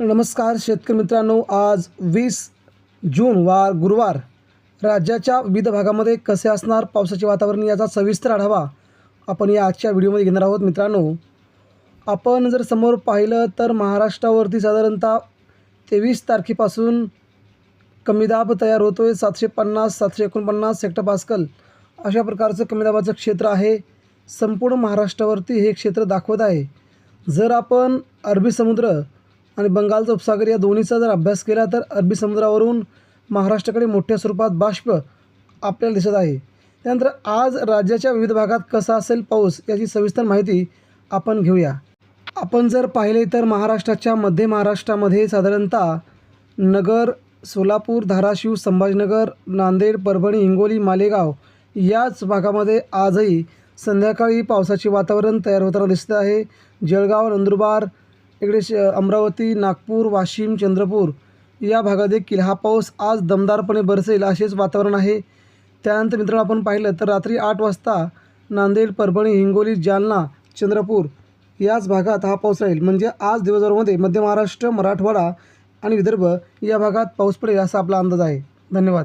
नमस्कार शेतकरी मित्रांनो आज वीस जून वार गुरुवार. राज्याच्या विविध भागामध्ये कसे असणार पावसाचे वातावरण याचा सविस्तर आढावा आपण या आजच्या व्हिडिओमध्ये घेणार आहोत मित्रांनो. आपण जर समोर पाहिलं तर महाराष्ट्रावरती साधारणतः तेवीस तारखेपासून कमी दाब तयार होतो आहे सातशे पन्नास सातशे एकोणपन्नास सेक्टरपास्कल अशा प्रकारचं कमी दाबाचं क्षेत्र आहे. संपूर्ण महाराष्ट्रावरती हे क्षेत्र दाखवत आहे. जर आपण अरबी समुद्र आणि बंगालचा उपसागर या दोन्हीचा जर अभ्यास केला तर अरबी समुद्रावरून महाराष्ट्राकडे मोठ्या स्वरूपात बाष्प आपल्याला दिसत आहे. त्यानंतर आज राज्याच्या विविध भागात कसा असेल पाऊस याची सविस्तर माहिती आपण घेऊया. आपण जर पाहिले तर महाराष्ट्राच्या मध्य महाराष्ट्रामध्ये साधारणतः नगर सोलापूर धाराशिव संभाजीनगर नांदेड परभणी हिंगोली मालेगाव याच भागामध्ये आजही संध्याकाळी पावसाचे वातावरण तयार होताना दिसत आहे. जळगाव नंदुरबार इकडे श अमरावती नागपूर वाशिम चंद्रपूर या भागात देखील हा पाऊस आज दमदारपणे बरसेल असेच वातावरण आहे. त्यानंतर मित्रांनो आपण पाहिलं तर रात्री आठ वाजता नांदेड परभणी हिंगोली जालना चंद्रपूर याच भागात हा पाऊस राहील. म्हणजे आज दिवसभरामध्ये मध्य महाराष्ट्र मराठवाडा आणि विदर्भ या भागात पाऊस पडेल असा आपला अंदाज आहे. धन्यवाद.